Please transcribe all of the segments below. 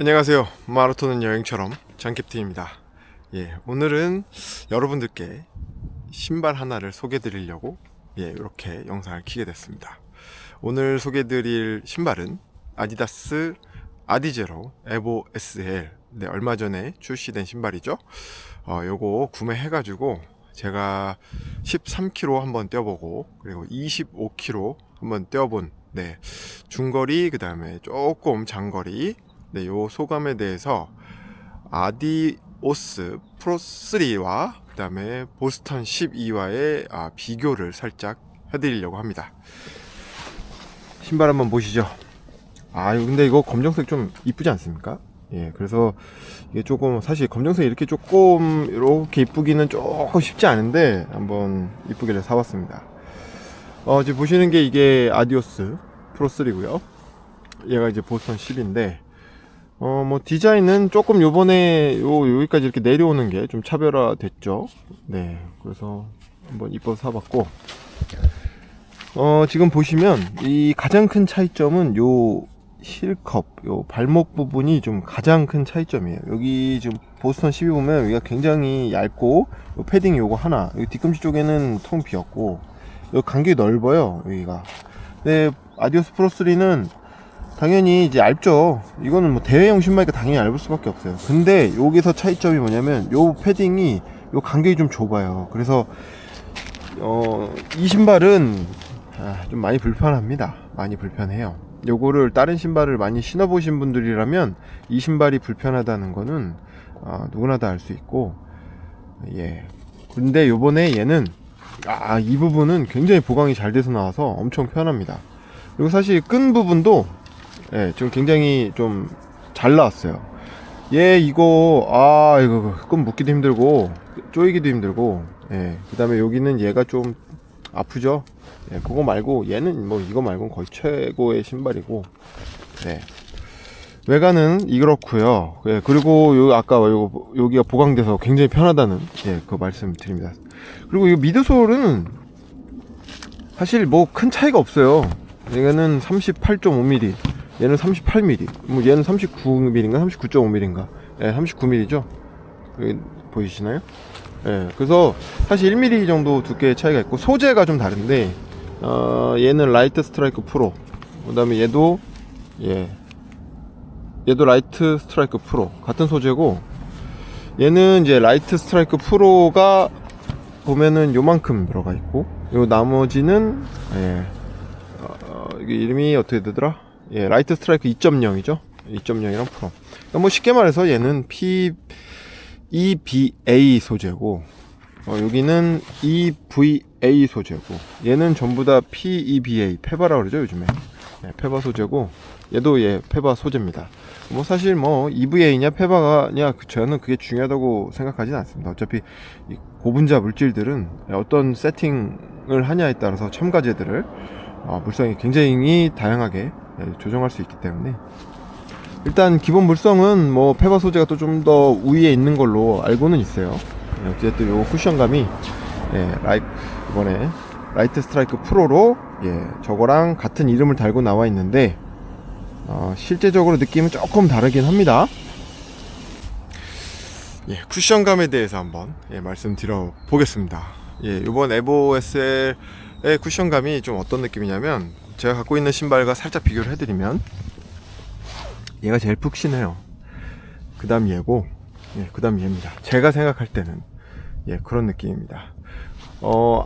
안녕하세요. 마라톤은 여행처럼 장캡틴입니다. 예, 오늘은 여러분들께 신발 하나를 소개해 드리려고 예, 이렇게 영상을 키게 됐습니다. 오늘 소개해 드릴 신발은 아디다스 아디제로 에보 SL. 네, 얼마 전에 출시된 신발이죠. 어, 요거 구매해 가지고 제가 13km 한번 뛰어보고 그리고 25km 한번 뛰어본 네, 중거리 그 다음에 조금 장거리 네, 요 소감에 대해서 아디오스 프로 3와 그다음에 보스턴 12와의 아, 비교를 살짝 해드리려고 합니다. 신발 한번 보시죠. 아, 근데 이거 검정색 좀 이쁘지 않습니까? 예, 그래서 이게 조금 사실 검정색 이렇게 조금 이렇게 이쁘기는 조금 쉽지 않은데 한번 이쁘길래 사봤습니다. 어, 지금 보시는 게 이게 아디오스 프로 3고요. 얘가 이제 보스턴 10인데 어, 뭐, 디자인은 조금 요번에 요, 여기까지 이렇게 내려오는 게 좀 차별화 됐죠. 네. 그래서 한번 이뻐서 사봤고, 어, 지금 보시면 이 가장 큰 차이점은 요 힐컵, 요 발목 부분이 좀 가장 큰 차이점이에요. 여기 지금 보스턴 12 보면 여기가 굉장히 얇고, 요 패딩 요거 하나, 여기 뒤꿈치 쪽에는 통 비었고, 요 간격이 넓어요, 여기가. 근데 아디오스 프로 3는 당연히 이제 얇죠. 이거는 뭐 대회용 신발이니까 당연히 얇을 수밖에 없어요. 근데 여기서 차이점이 뭐냐면 요 패딩이 요 간격이 좀 좁아요. 그래서 어, 이 신발은 아, 좀 많이 불편합니다. 많이 불편해요. 요거를 다른 신발을 많이 신어보신 분들이라면 이 신발이 불편하다는 거는 아, 누구나 다 알 수 있고 예. 근데 요번에 얘는 아, 이 부분은 굉장히 보강이 잘 돼서 나와서 엄청 편합니다. 그리고 사실 끈 부분도 예, 좀 굉장히 좀 잘 나왔어요. 얘 이거 아 이거 끈 묶기도 힘들고 조이기도 힘들고 예, 그다음에 여기는 얘가 좀 아프죠. 예, 그거 말고 얘는 뭐 이거 말고는 거의 최고의 신발이고 네. 외관은 이렇고요. 예, 그리고 요 아까 요 여기가 보강돼서 굉장히 편하다는 예, 그 말씀드립니다. 그리고 이 미드솔은 사실 뭐 큰 차이가 없어요. 얘는 38.5mm, 얘는 38mm, 뭐 얘는 39mm인가 39.5mm인가, 예, 39mm죠. 여기 보이시나요? 예, 그래서 사실 1mm 정도 두께의 차이가 있고 소재가 좀 다른데, 어, 얘는 라이트 스트라이크 프로, 그다음에 얘도 예, 얘도 라이트 스트라이크 프로 같은 소재고, 얘는 이제 라이트 스트라이크 프로가 보면은 요만큼 들어가 있고, 요 나머지는 예, 어, 이게 이름이 어떻게 되더라? 예, 라이트 스트라이크 2.0이죠. 2.0이랑 프로. 그러니까 뭐 쉽게 말해서 얘는 P EVA 소재고, 어, 여기는 EVA 소재고, 얘는 전부 다 PEVA 페바라 그러죠 요즘에. 예, 페바 소재고, 얘도 예 페바 소재입니다. 뭐 사실 뭐 EVA냐 페바냐 그 저는 그게 중요하다고 생각하진 않습니다. 어차피 이 고분자 물질들은 어떤 세팅을 하냐에 따라서 첨가제들을 어, 물성이 굉장히 다양하게 예, 조정할 수 있기 때문에 일단 기본 물성은 뭐 페바 소재가 또 좀 더 우위에 있는 걸로 알고는 있어요. 예, 어쨌든 요 쿠션감이 예, 라이 이번에 라이트 스트라이크 프로로 예, 저거랑 같은 이름을 달고 나와 있는데 어, 실제적으로 느낌은 조금 다르긴 합니다. 예, 쿠션감에 대해서 한번 예, 말씀드려 보겠습니다. 예, 이번 에보 SL의 쿠션감이 좀 어떤 느낌이냐면 제가 갖고 있는 신발과 살짝 비교를 해드리면 얘가 제일 푹신해요. 그 다음 얘고, 예, 그 다음 얘입니다. 제가 생각할 때는 예, 그런 느낌입니다. 어,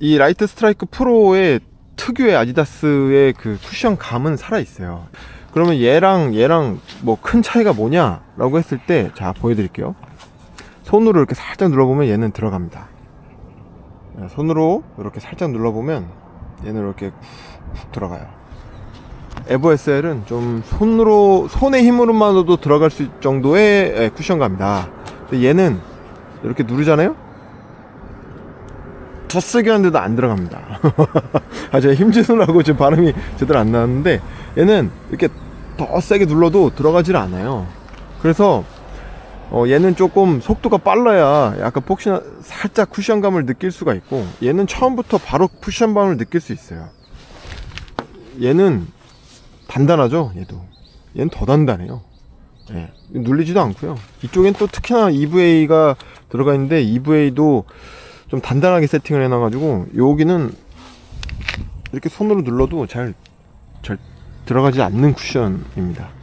이 라이트 스트라이크 프로의 특유의 아디다스의 그 쿠션 감은 살아 있어요. 그러면 얘랑 얘랑 뭐 큰 차이가 뭐냐라고 했을 때 자 보여드릴게요. 손으로 이렇게 살짝 눌러보면 얘는 들어갑니다. 네, 손으로 이렇게 살짝 눌러보면 얘는 이렇게 훅 들어가요. 에버 SL은 좀 손으로 손의 힘으로만으로도 들어갈 수 있을 정도의 예, 쿠션감이다. 얘는 이렇게 누르잖아요. 더 세게 하는데도 안 들어갑니다. 아, 제가 힘주느라고 지금 발음이 제대로 안 나왔는데, 얘는 이렇게 더 세게 눌러도 들어가질 않아요. 그래서, 어, 얘는 조금 속도가 빨라야 약간 폭신, 살짝 쿠션감을 느낄 수가 있고, 얘는 처음부터 바로 쿠션감을 느낄 수 있어요. 얘는 단단하죠, 얘도. 얘는 더 단단해요. 예, 눌리지도 않고요. 이쪽엔 또 특히나 EVA가 들어가 있는데 EVA도 좀 단단하게 세팅을 해놔가지고 여기는 이렇게 손으로 눌러도 잘, 잘 들어가지 않는 쿠션입니다.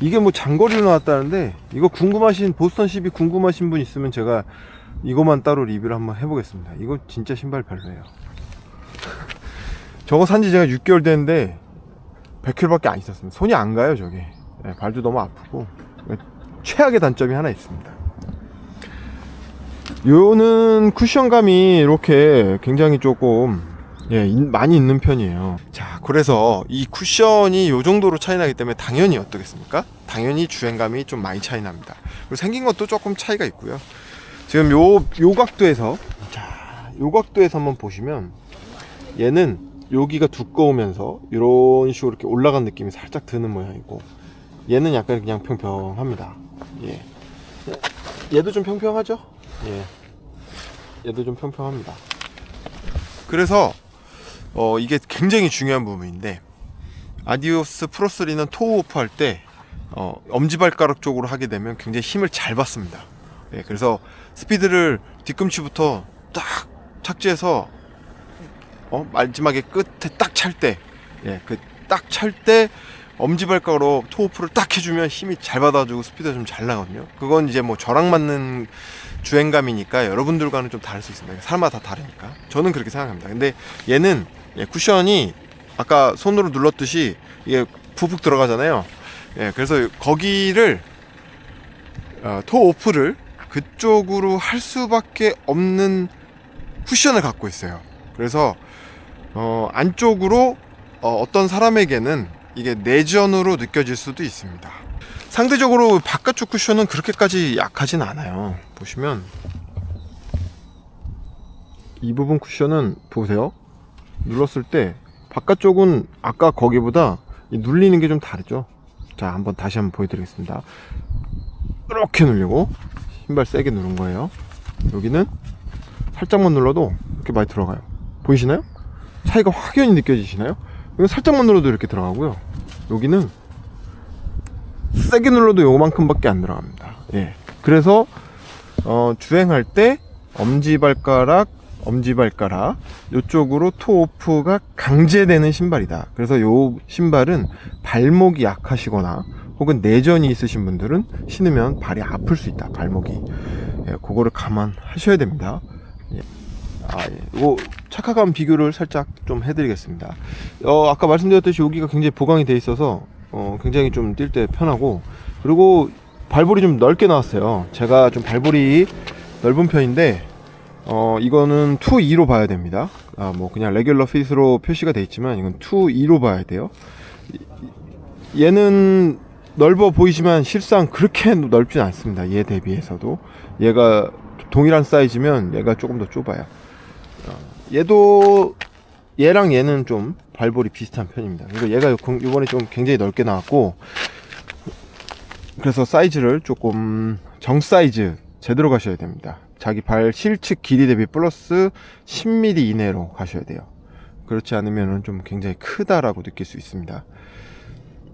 이게 뭐 장거리로 나왔다는데 이거 궁금하신 보스턴 12 궁금하신 분 있으면 제가 이거만 따로 리뷰를 한번 해보겠습니다. 이거 진짜 신발 별로예요. 저거 산지 제가 6개월 됐는데 100km밖에 안 있었습니다. 손이 안 가요, 저게. 예, 발도 너무 아프고. 최악의 단점이 하나 있습니다. 요는 쿠션감이 이렇게 굉장히 조금 예, 인- 많이 있는 편이에요. 자, 그래서 이 쿠션이 요 정도로 차이 나기 때문에 당연히 어떻겠습니까? 당연히 주행감이 좀 많이 차이 납니다. 그리고 생긴 것도 조금 차이가 있고요. 지금 요, 요 각도에서, 자, 요 각도에서 한번 보시면 얘는 여기가 두꺼우면서 이런 식으로 이렇게 올라간 느낌이 살짝 드는 모양이고 얘는 약간 그냥 평평합니다. 예. 얘도 좀 평평하죠? 예. 얘도 좀 평평합니다. 그래서 어, 이게 굉장히 중요한 부분인데 아디오스 프로3는 토우 오프 할때 어, 엄지발가락 쪽으로 하게 되면 굉장히 힘을 잘 받습니다. 예, 그래서 스피드를 뒤꿈치부터 딱 착지해서 어, 마지막에 끝에 딱 찰 때, 예, 그 딱 찰 때 엄지발가락으로 토우프를 딱 해주면 힘이 잘 받아주고 스피드가 좀 잘 나거든요. 그건 이제 뭐 저랑 맞는 주행감이니까 여러분들과는 좀 다를 수 있습니다. 사람마다 다 다르니까. 저는 그렇게 생각합니다. 근데 얘는 예, 쿠션이 아까 손으로 눌렀듯이 이게 푹푹 들어가잖아요. 예, 그래서 거기를 어, 토 오프를 그쪽으로 할 수밖에 없는 쿠션을 갖고 있어요. 그래서 어, 안쪽으로 어, 떤 사람에게는 이게 내전으로 느껴질 수도 있습니다. 상대적으로 바깥쪽 쿠션은 그렇게까지 약하진 않아요. 보시면 이 부분 쿠션은 보세요. 눌렀을 때 바깥쪽은 아까 거기보다 이 눌리는 게 좀 다르죠. 자, 한번 다시 한번 보여드리겠습니다. 이렇게 누르고 신발 세게 누른 거예요. 여기는 살짝만 눌러도 이렇게 많이 들어가요. 보이시나요? 차이가 확연히 느껴지시나요? 이건 살짝만 눌러도 이렇게 들어가고요. 여기는 세게 눌러도 요만큼밖에 안 들어갑니다. 예. 그래서 어, 주행할 때 엄지발가락, 엄지발가락 이쪽으로 토오프가 강제되는 신발이다. 그래서 요 신발은 발목이 약하시거나 혹은 내전이 있으신 분들은 신으면 발이 아플 수 있다. 발목이. 예, 그거를 감안하셔야 됩니다. 예. 아, 예. 이거 착화감 비교를 살짝 좀 해드리겠습니다. 어, 아까 말씀드렸듯이 여기가 굉장히 보강이 돼 있어서 어, 굉장히 좀 뛸 때 편하고 그리고 발볼이 좀 넓게 나왔어요. 제가 좀 발볼이 넓은 편인데 어, 이거는 2, 2로 봐야 됩니다. 아, 뭐 그냥 레귤러 핏으로 표시가 돼 있지만 이건 2, 2로 봐야 돼요. 이- 얘는 넓어 보이지만 실상 그렇게 넓진 않습니다. 얘 대비해서도 얘가 동일한 사이즈면 얘가 조금 더 좁아요. 어, 얘도 얘랑 얘는 좀 발볼이 비슷한 편입니다. 그리고 얘가 공- 이번에 좀 굉장히 넓게 나왔고 그래서 사이즈를 조금 정 사이즈 제대로 가셔야 됩니다. 자기 발 실측 길이 대비 플러스 10mm 이내로 가셔야 돼요. 그렇지 않으면 좀 굉장히 크다라고 느낄 수 있습니다.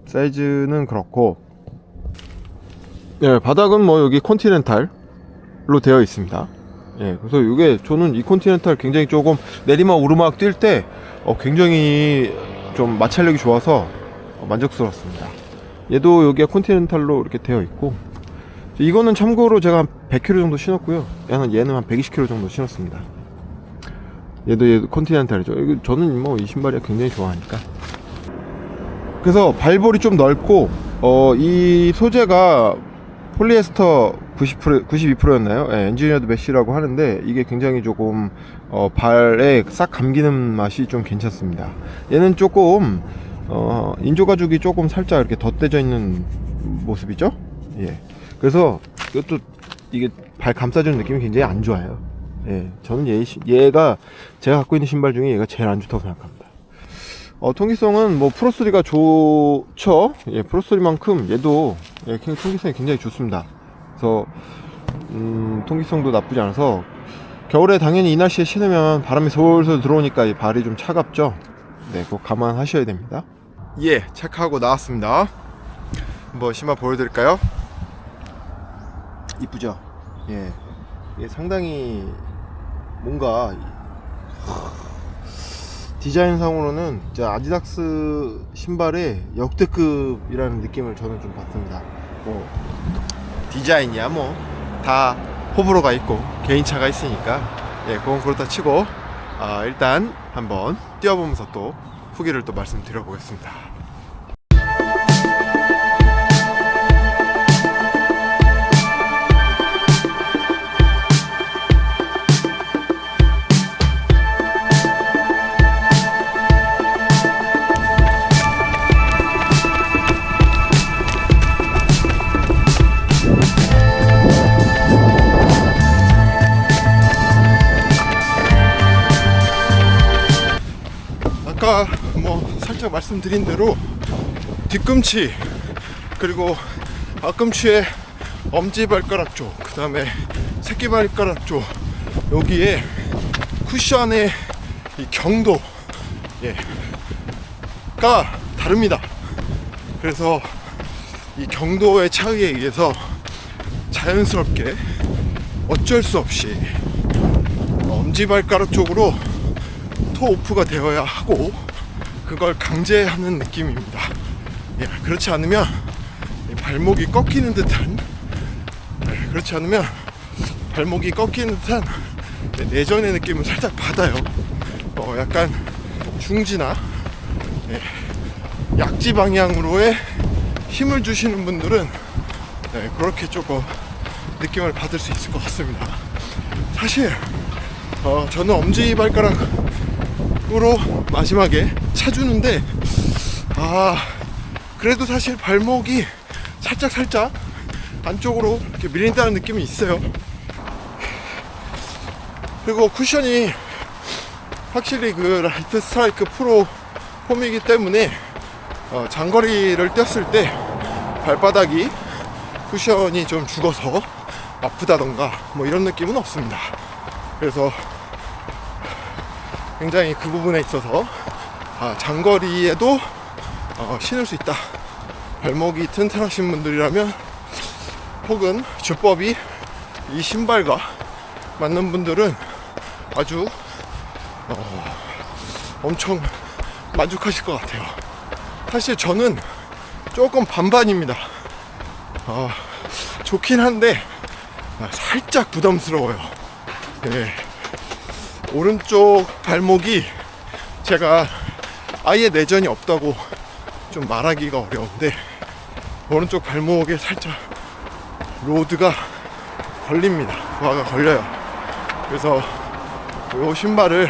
사이즈는 그렇고 예, 바닥은 뭐 여기 컨티넨탈로 되어 있습니다. 예, 그래서 이게 저는 이 컨티넨탈 굉장히 조금 내리막 오르막 뛸 때 어, 굉장히 좀 마찰력이 좋아서 어, 만족스럽습니다. 얘도 여기가 컨티넨탈로 이렇게 되어 있고 이거는 참고로 제가 한 100km 정도 신었고요. 얘는 얘는 한 120km 정도 신었습니다. 얘도 얘도 컨티넨탈이죠. 저는 뭐 이 신발이 굉장히 좋아하니까. 그래서 발볼이 좀 넓고 어, 이 소재가 폴리에스터 90% 92%였나요? 예, 엔지니어드 메쉬라고 하는데 이게 굉장히 조금 어, 발에 싹 감기는 맛이 좀 괜찮습니다. 얘는 조금 어, 인조 가죽이 조금 살짝 이렇게 덧대져 있는 모습이죠. 예. 그래서 이것도 이게 발 감싸주는 느낌이 굉장히 안 좋아요. 예. 저는 얘, 얘가 제가 갖고 있는 신발 중에 얘가 제일 안 좋다고 생각합니다. 어, 통기성은 뭐 프로3가 좋죠. 예, 프로3만큼 얘도 예, 통기성이 굉장히 좋습니다. 그래서 음, 통기성도 나쁘지 않아서 겨울에 당연히 이 날씨에 신으면 바람이 솔솔 들어오니까 이 발이 좀 차갑죠. 네, 그거 감안하셔야 됩니다. 예, 체크하고 나왔습니다. 한번 신발 보여드릴까요? 이쁘죠? 예. 이게 상당히 뭔가 디자인상으로는 아디닥스 신발의 역대급이라는 느낌을 저는 좀 받습니다. 뭐 디자인이야 뭐 다 호불호가 있고 개인차가 있으니까 예, 그건 그렇다 치고 아, 일단 한번 뛰어보면서 또 후기를 또 말씀드려 보겠습니다. 아까 뭐 살짝 말씀드린 대로 뒤꿈치 그리고 앞꿈치의 엄지발가락 쪽, 그 다음에 새끼발가락 쪽 여기에 쿠션의 이 경도 예, 가 다릅니다. 그래서 이 경도의 차이에 의해서 자연스럽게 어쩔 수 없이 엄지발가락 쪽으로 토 오프가 되어야 하고 그걸 강제하는 느낌입니다. 예, 그렇지 않으면 이 발목이 꺾이는 듯한 예, 그렇지 않으면 발목이 꺾이는 듯한 네, 내전의 느낌을 살짝 받아요. 어, 약간 중지나 예, 약지 방향으로의 힘을 주시는 분들은 네, 그렇게 조금 느낌을 받을 수 있을 것 같습니다. 사실 어, 저는 엄지 발가락 으로 마지막에 차주는데 아 그래도 사실 발목이 살짝 살짝 안쪽으로 이렇게 밀린다는 느낌이 있어요. 그리고 쿠션이 확실히 그 라이트 스트라이크 프로 폼이기 때문에 어, 장거리를 뛰었을 때 발바닥이 쿠션이 좀 죽어서 아프다던가 뭐 이런 느낌은 없습니다. 그래서 굉장히 그 부분에 있어서 아, 장거리에도 어, 신을 수 있다. 발목이 튼튼하신 분들이라면 혹은 주법이 이 신발과 맞는 분들은 아주 어, 엄청 만족하실 것 같아요. 사실 저는 조금 반반입니다. 어, 좋긴 한데 아, 살짝 부담스러워요. 예. 오른쪽 발목이 제가 아예 내전이 없다고 좀 말하기가 어려운데 오른쪽 발목에 살짝 로드가 걸립니다. 부하가 걸려요. 그래서 이 신발을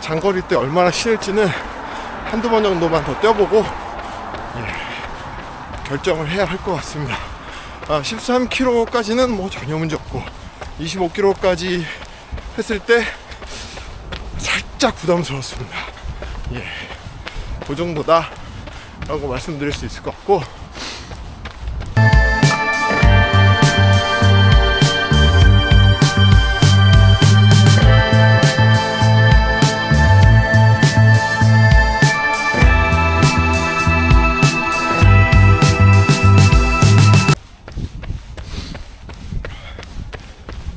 장거리 때 얼마나 신을지는 한두 번 정도만 더 뛰어보고 예, 결정을 해야 할 것 같습니다. 아, 13km까지는 뭐 전혀 문제 없고 25km까지 했을 때 살짝 부담스러웠습니다. 예, 그 정도다 라고 말씀드릴 수 있을 것 같고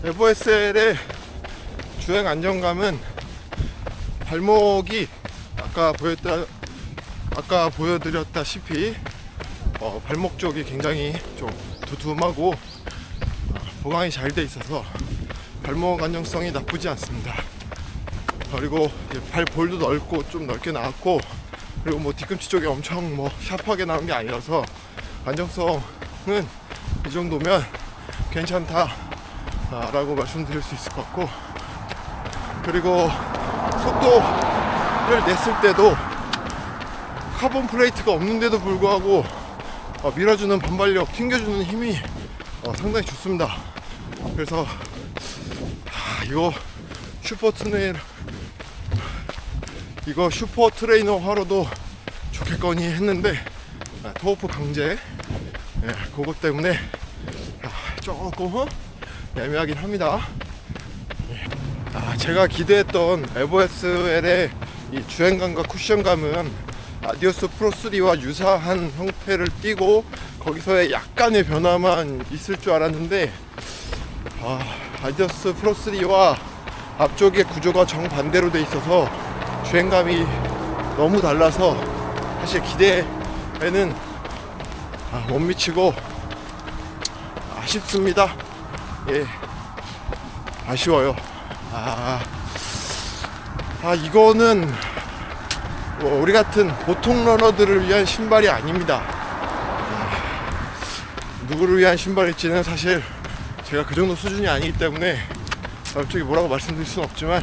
FSL의 주행 안정감은 발목이 아까 보였다 아까 보여드렸다시피 어, 발목 쪽이 굉장히 좀 두툼하고 어, 보강이 잘 돼 있어서 발목 안정성이 나쁘지 않습니다. 그리고 발 볼도 넓고 좀 넓게 나왔고 그리고 뭐 뒤꿈치 쪽이 엄청 뭐 샤프하게 나온 게 아니라서 안정성은 이 정도면 괜찮다 아, 라고 말씀드릴 수 있을 것 같고 그리고 속도를 냈을 때도 카본 플레이트가 없는데도 불구하고 어, 밀어주는 반발력 튕겨주는 힘이 어, 상당히 좋습니다 그래서 아, 이거 슈퍼 트레이너 이거 슈퍼 트레이너 화로도 좋겠거니 했는데 아, 토오프 강제 예, 그것 때문에 아, 조금 애매하긴 합니다. 예. 아, 제가 기대했던 에버에스L의 이 주행감과 쿠션감은 아디오스 프로3와 유사한 형태를 띠고 거기서의 약간의 변화만 있을 줄 알았는데 아, 아디오스 프로3와 앞쪽의 구조가 정반대로 돼 있어서 주행감이 너무 달라서 사실 기대에는 아, 못 미치고 아쉽습니다. 예, 아쉬워요. 아, 아 이거는 뭐 우리 같은 보통 러너들을 위한 신발이 아닙니다. 아, 누구를 위한 신발일지는 사실 제가 그 정도 수준이 아니기 때문에 갑자기 뭐라고 말씀드릴 수는 없지만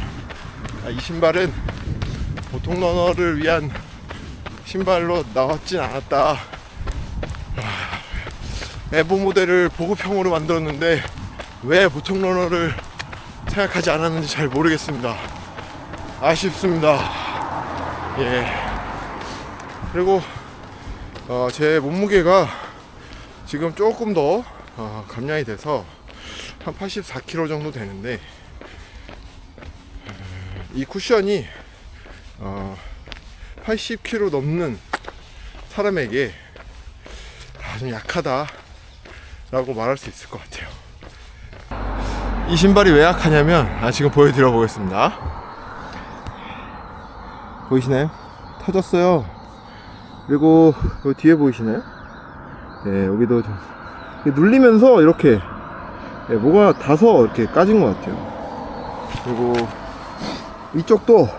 아, 이 신발은 보통 러너를 위한 신발로 나왔진 않았다. 아, 에보 모델을 보급형으로 만들었는데 왜 보통 러너를 생각하지 않았는지 잘 모르겠습니다. 아쉽습니다. 예. 그리고 어, 제 몸무게가 지금 조금 더 어, 감량이 돼서 한 84kg 정도 되는데 어, 이 쿠션이 어, 80kg 넘는 사람에게 아, 좀 약하다라고 말할 수 있을 것 같아요. 이 신발이 왜 약하냐면 아, 지금 보여드려 보겠습니다. 보이시나요? 터졌어요. 그리고 요 뒤에 보이시나요? 예, 여기도 좀 눌리면서 이렇게 예, 뭐가 닿아서 이렇게 까진 것 같아요. 그리고 이쪽도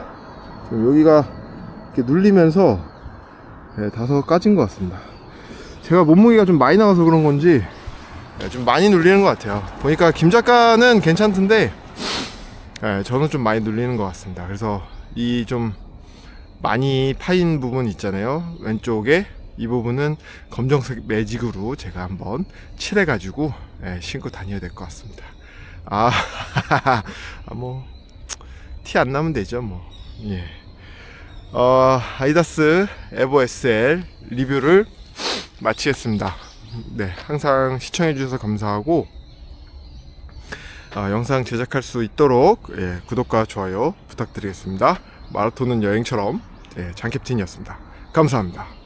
여기가 이렇게 눌리면서 예, 닿아서 까진 것 같습니다. 제가 몸무게가 좀 많이 나와서 그런 건지 예, 좀 많이 눌리는 것 같아요. 보니까 김 작가는 괜찮던데 예, 저는 좀 많이 눌리는 것 같습니다. 그래서 이 좀 많이 파인 부분 있잖아요. 왼쪽에 이 부분은 검정색 매직으로 제가 한번 칠해가지고 예, 신고 다녀야 될 것 같습니다. 아, 뭐 티 안 나면 되죠, 뭐. 예. 어, 아이다스 에보 SL 리뷰를 마치겠습니다. 네, 항상 시청해 주셔서 감사하고 어, 영상 제작할 수 있도록 예, 구독과 좋아요 부탁드리겠습니다. 마라톤은 여행처럼 예, 장캡틴이었습니다. 감사합니다.